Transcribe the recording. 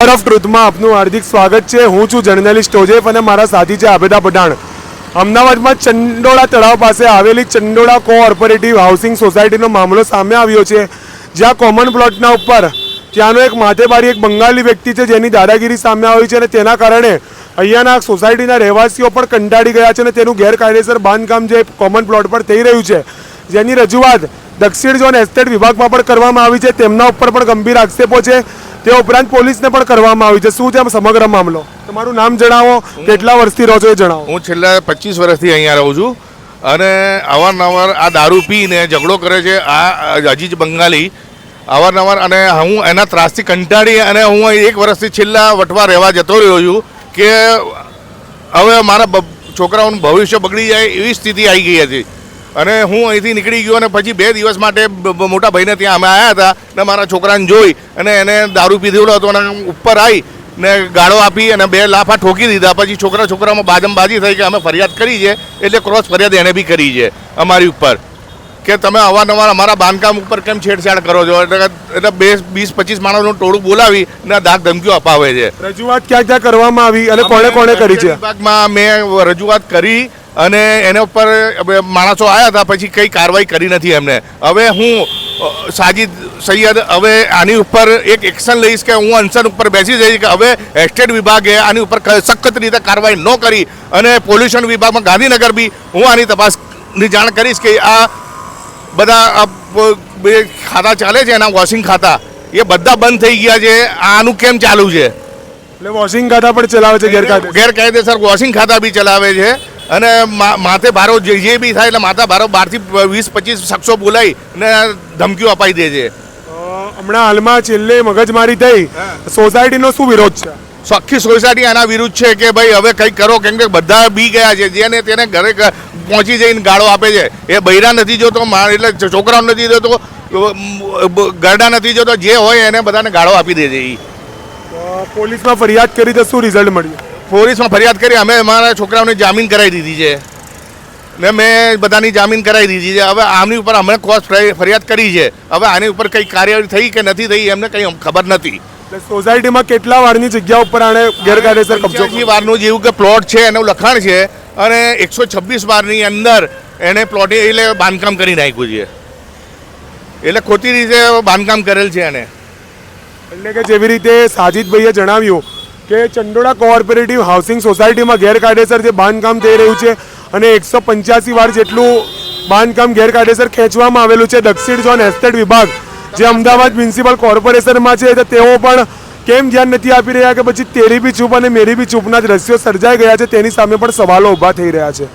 Power of ટ્રુથમાં આપનું હાર્દિક સ્વાગત છે. હું છું જર્નલિસ્ટ ઓજેફ અને મારા સાથી છે આબેદા પઠાણ. અમદાવાદમાં ચંડોળા તળાવ પાસે આવેલી ચંડોળા કોઓપરેટિવ હાઉસિંગ સોસાયટીનો મામલો સામે આવ્યો છે. જ્યાં કોમન પ્લોટના ઉપર ત્યાંનો એક માથેબારી એક બંગાળી વ્યક્તિ છે જેની દાદાગીરી સામે આવી છે અને તેના કારણે અહીંયાના સોસાયટીના રહેવાસીઓ પણ કંટાળી ગયા છે અને તેનું ગેરકાયદેસર બાંધકામ જે કોમન પ્લોટ પર થઈ રહ્યું છે, જેની રજૂઆત દક્ષિણ ઝોન એસ્ટેટ વિભાગમાં પણ કરવામાં આવી છે. તેમના ઉપર પણ ગંભીર આક્ષેપો છે. તે ઉપરાંત પોલીસને પણ કરવામાં આવી છે. શું છે સમગ્ર મામલો? તમારું નામ જણાવો કેટલા વર્ષથી રહો છો એ જણાવો. હું છેલ્લા પચીસ વર્ષથી અહીંયા રહું છું અને અવારનવાર આ દારૂ પીને ઝઘડો કરે છે. આ અજીજ બંગાળી અવારનવાર અને હું એના ત્રાસથી કંટાળી અને હું એક વર્ષથી છેલ્લા વટવા રહેવા જતો રહ્યો છું કે હવે મારા છોકરાઓનું ભવિષ્ય બગડી જાય એવી સ્થિતિ આવી ગઈ હતી. અને હું અહીંથી નીકળી ગયો અને પછી બે દિવસ માટે મોટા ભાઈને ત્યાં અમે આવ્યા હતા ને મારા છોકરાને જોઈ અને એને દારૂ પીધેલો હતો અને ઉપર આવી ને ગાળો આપી અને બે લાફા ઠોકી દીધા. પછી છોકરા છોકરામાં બાદમ બાજી થઈ કે અમે ફરિયાદ કરી છે એટલે ક્રોસ ફરિયાદ એને બી કરી છે અમારી ઉપર. કે તમે અવારનવાર અમારા બાંધકામ ઉપર કેમ છેડછાડ કરો છો? એટલે એટલે બે વીસ પચીસ માણસનું ટોળું બોલાવી ને દાગ ધમકીઓ અપાવે છે. રજૂઆત ક્યાં ક્યાં કરવામાં આવી અને કોણે કોણે કરી છે? વિભાગમાં મેં રજૂઆત કરી અને એના ઉપર માણસો આવ્યા હતા પછી કંઈ કાર્યવાહી કરી નથી એમને. હવે હું સાજિદ સૈયદ હવે આની ઉપર એક એક્શન લઈશ કે હું અનશન ઉપર બેસી જઈશ કે હવે એસ્ટેટ વિભાગે આની ઉપર સખત રીતે કાર્યવાહી ન કરી અને પોલ્યુશન વિભાગમાં ગાંધીનગર બી હું આની તપાસની જાણ કરીશ કે આ બધા બે ખાતા ચાલે છે એના વોશિંગ ખાતા એ બધા બંધ થઈ ગયા છે આનું કેમ ચાલુ છે? એટલે વોશિંગ ખાતા પણ ચલાવે છે ગેરકાયદે. ગેરકાયદેસર વોશિંગ ખાતા બી ચલાવે છે. અને માથે ભારો જે જે બી થાય એટલે માથા ભારો બારથી વીસ પચીસ શખ્સો બોલાવી ને ધમકીઓ અપાઈ દે છે. હમણાં હાલમાં છેલ્લે મગજમારી થઈ. સોસાયટીનો શું વિરોધ છે? આખી સોસાયટી આના વિરુદ્ધ છે કે ભાઈ હવે કંઈક કરો કેમ કે બધા બી ગયા છે. જેને તેને ઘરે પહોંચી જઈને ગાળો આપે છે. એ બૈરા નથી જોતો એટલે છોકરાઓ નથી જોતો ગરડા નથી જોતો જે હોય એને બધાને ગાળો આપી દે છે ઈ. પોલીસમાં ફરિયાદ કરી તો શું રિઝલ્ટ મળ્યું? પોલીસમાં ફરિયાદ કરી અમે અમારા છોકરાઓને જામીન કરાવી દીધી છે. ને મેં બધાની જામીન કરાવી દીધી છે. હવે આમની ઉપર અમે કોસ ફરિયાદ કરી છે. હવે આની ઉપર કંઈ કાર્યવાહી થઈ કે નથી થઈ એમને કંઈ ખબર નથી. એટલે સોસાયટીમાં કેટલા વારની જગ્યા ઉપર આને ગેરકાયદેસર કબજો વારનું જેવું કે પ્લોટ છે એનું લખાણ છે અને એકસો છવ્વીસ વારની અંદર એણે પ્લોટ એટલે બાંધકામ કરી નાખ્યું છે. એટલે ખોટી રીતે બાંધકામ કરેલ છે એને એટલે કે જેવી રીતે સાજિદભાઈએ જણાવ્યું કે ચંડોળા કોઓપરેટિવ હાઉસિંગ સોસાયટીમાં ગેરકાયદેસર જે બાંધકામ થઈ રહ્યું છે અને એકસો પંચ્યાસી વાર જેટલું બાંધકામ ગેરકાયદેસર ખેંચવામાં આવેલું છે દક્ષિણ ઝોન એસ્ટેટ વિભાગ, જે અમદાવાદ મ્યુનિસિપલ કોર્પોરેશનમાં છે, તો તેઓ પણ કેમ ધ્યાન નથી આપી રહ્યા કે પછી તેરી બી ચૂપ અને મેરી બી ચૂપના દ્રશ્યો સર્જાઈ ગયા છે? તેની સામે પણ સવાલો ઊભા થઈ રહ્યા છે.